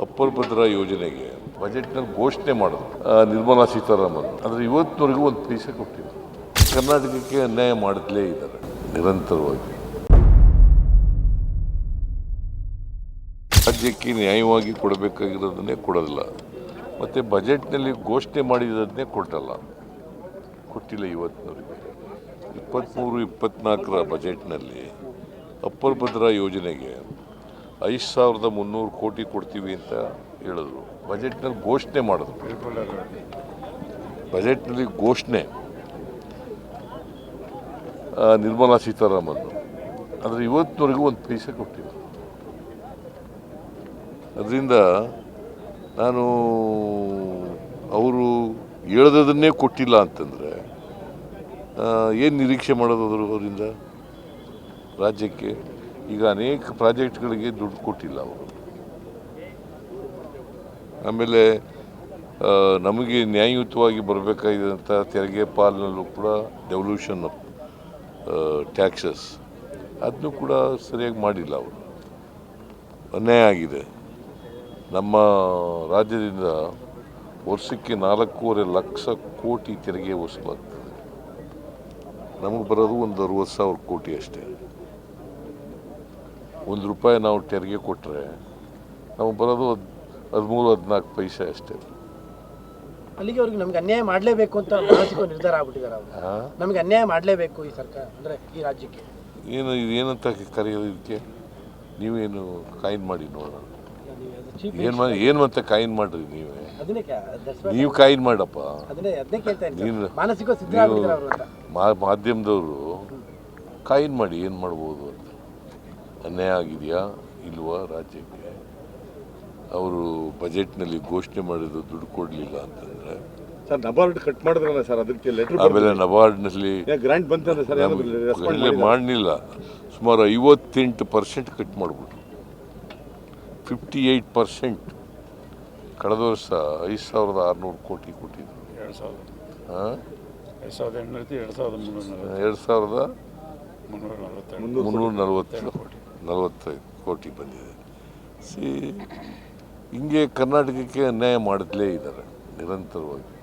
Upper Bhadra ಯೋಜನೆಗೆ ಬಜೆಟ್ನಲ್ಲಿ ಘೋಷಣೆ ಮಾಡಿದ್ರು. ನಿರ್ಮಲಾ ಸೀತಾರಾಮನ್. ಆದರೆ ಇವತ್ತಿನವರೆಗೂ ಒಂದು ಪೈಸೆ ಕೊಟ್ಟಿಲ್ಲ. ಕರ್ನಾಟಕಕ್ಕೆ ಅನ್ಯಾಯ ಮಾಡಲೇ ಇದ್ದಾರೆ. ನಿರಂತರವಾಗಿ. ರಾಜ್ಯಕ್ಕೆ ನ್ಯಾಯವಾಗಿ ಕೊಡಬೇಕಾಗಿರೋದನ್ನೇ ಕೊಡೋದಿಲ್ಲ. ಮತ್ತು ಬಜೆಟ್ನಲ್ಲಿ ಘೋಷಣೆ ಮಾಡಿರೋದನ್ನೇ ಕೊಟ್ಟಲ್ಲ. ಕೊಟ್ಟಿಲ್ಲ ಇವತ್ತಿನವರೆಗೆ. ಇಪ್ಪತ್ತ್ಮೂರು ಇಪ್ಪತ್ತ್ನಾಲ್ಕರ ಬಜೆಟ್ನಲ್ಲಿ ಅಪ್ಪರ್ ಭದ್ರಾ ಯೋಜನೆಗೆ ಐದು ಸಾವಿರದ ಮುನ್ನೂರು ಕೋಟಿ ಕೊಡ್ತೀವಿ ಅಂತ ಹೇಳಿದ್ರು. ಬಜೆಟ್ನಲ್ಲಿ ಘೋಷಣೆ ಮಾಡಿದ್ರು. ಬಜೆಟ್ನಲ್ಲಿ ಘೋಷಣೆ. ನಿರ್ಮಲಾ ಸೀತಾರಾಮನ್. ಆದರೆ ಇವತ್ತಿನವರೆಗೂ ಒಂದು ಪೈಸೆ ಕೊಟ್ಟಿಲ್ಲ. ಅದರಿಂದ ನಾನು ಅವರು ಹೇಳ್ದದನ್ನೇ ಕೊಟ್ಟಿಲ್ಲ ಅಂತಂದರೆ ಏನು ನಿರೀಕ್ಷೆ ಮಾಡೋದು ಅವರಿಂದ? ರಾಜ್ಯಕ್ಕೆ? ಈಗ ಅನೇಕ ಪ್ರಾಜೆಕ್ಟ್ಗಳಿಗೆ ದುಡ್ಡು ಕೊಟ್ಟಿಲ್ಲ ಅವರು. ಆಮೇಲೆ ನಮಗೆ ನ್ಯಾಯಯುತವಾಗಿ ಬರಬೇಕಾಗಿದ್ದಂಥ ತೆರಿಗೆ ಪಾಲಿನಲ್ಲೂ ಕೂಡ ಡೆವಲ್ಯೂಷನ್ ಆಫ್ ಟ್ಯಾಕ್ಸಸ್ ಅದನ್ನು ಕೂಡ ಸರಿಯಾಗಿ ಮಾಡಿಲ್ಲ ಅವರು. ಅನ್ಯಾಯ ಆಗಿದೆ. ನಮ್ಮ ರಾಜ್ಯದಿಂದ ವರ್ಷಕ್ಕೆ ನಾಲ್ಕೂವರೆ ಲಕ್ಷ ಕೋಟಿ ತೆರಿಗೆ ವಸೂಲಾಗ್ತದೆ. ನಮಗೆ ಬರೋದು ಒಂದು ಅರುವತ್ತು ಸಾವಿರ ಕೋಟಿ ಅಷ್ಟೇ. ಒಂದು ರೂಪಾಯಿ ನಾವು ತೆರಿಗೆ ಕೊಟ್ಟರೆ ನಮಗೆ ಬರೋದು ಹದ್ ಹದಿಮೂರು ಹದಿನಾಲ್ಕು ಪೈಸೆ ಅಷ್ಟೇ. ಅಲ್ಲಿಗೆ ಅವ್ರಿಗೆ ನಮ್ಗೆ ಅನ್ಯಾಯ ಮಾಡಲೇಬೇಕು ಅಂತ ಮಾನಸಿಕ ನಿರ್ಧಾರ ಆಗ್ಬಿಟ್ಟಿದ್ದಾರೆ ಅವರು? ನಮಗೆ ಅನ್ಯಾಯ ಮಾಡಲೇಬೇಕು ಈ ಸರ್ಕಾರ ಅಂದ್ರೆ ಈ ರಾಜ್ಯಕ್ಕೆ. ಏನು ಇದು ಏನಂತ ಕರೆಯೋದು ಇದಕ್ಕೆ? ನೀವೇನು ಕಾಯಿನ್ ಮಾಡಿ ನೋಡೋಣ. ಏನು ಮಾಡಿ ಏನು ಮತ್ತೆ ಕಾಯಿನ್ ಮಾಡ್ರಿ ನೀವೇ? ನೀವು ಕಾಯಿನ್ ಮಾಡಪ್ಪ. ನೀನು- ಅಂತ. ಮಾಧ್ಯಮದವರು ಕಾಯಿನ್ ಮಾಡಿ ಏನು ಮಾಡ್ಬೋದು ಅಂತ. ಅನ್ಯಾಯ ಆಗಿದೆಯಾ? ಇಲ್ವಾ ರಾಜ್ಯಕ್ಕೆ? ಅವರು ಬಜೆಟ್ನಲ್ಲಿ ಘೋಷಣೆ ಮಾಡಿದ್ರು ದುಡ್ಡು ಕೊಡಲಿಲ್ಲ ಅಂತಂದರೆ? ಸರ್ ನಬಾರ್ಡ್ ಕಟ್ ಮಾಡಿದ್ರಲ್ಲ ಸರ್ ಅದಕ್ಕೆ ಲೆಟರ್ ಆಮೇಲೆ ನಬಾರ್ಡ್ನಲ್ಲಿ ಬಂತಂದ್ರೆ ಸರ್ ಯಾವ ನಮಗೆ ಮಾಡಲಿಲ್ಲ. ಸುಮಾರು ಐವತ್ತೆಂಟು ಪರ್ಸೆಂಟ್ ಕಟ್ ಮಾಡಿಬಿಟ್ರು. ಫಿಫ್ಟಿ ಏಯ್ಟ್ ಪರ್ಸೆಂಟ್ ಕಳೆದ ವರ್ಷ ಐದು ಸಾವಿರದ ಆರುನೂರು ಕೋಟಿ ಕೊಟ್ಟಿದ್ರು. ಎರಡು ಸಾವಿರದ ಹಾಂ ಎರಡು ಸಾವಿರದ ಎಂಟುನೂರ ಎರಡು ಸಾವಿರದ ಮುನ್ನೂರ ಎರಡು ಸಾವಿರದ ಮುನ್ನೂರ ನಲವತ್ತೆರಡು. ಮುನ್ನೂರ ನಲವತ್ತು. ನಲವತ್ತೈದು ಕೋಟಿ ಬಂದಿದೆ. ಸಿ ಹಿಂಗೆ ಕರ್ನಾಟಕಕ್ಕೆ ಅನ್ಯಾಯ ಮಾಡಲೇ ಇದ್ದಾರೆ ನಿರಂತರವಾಗಿ.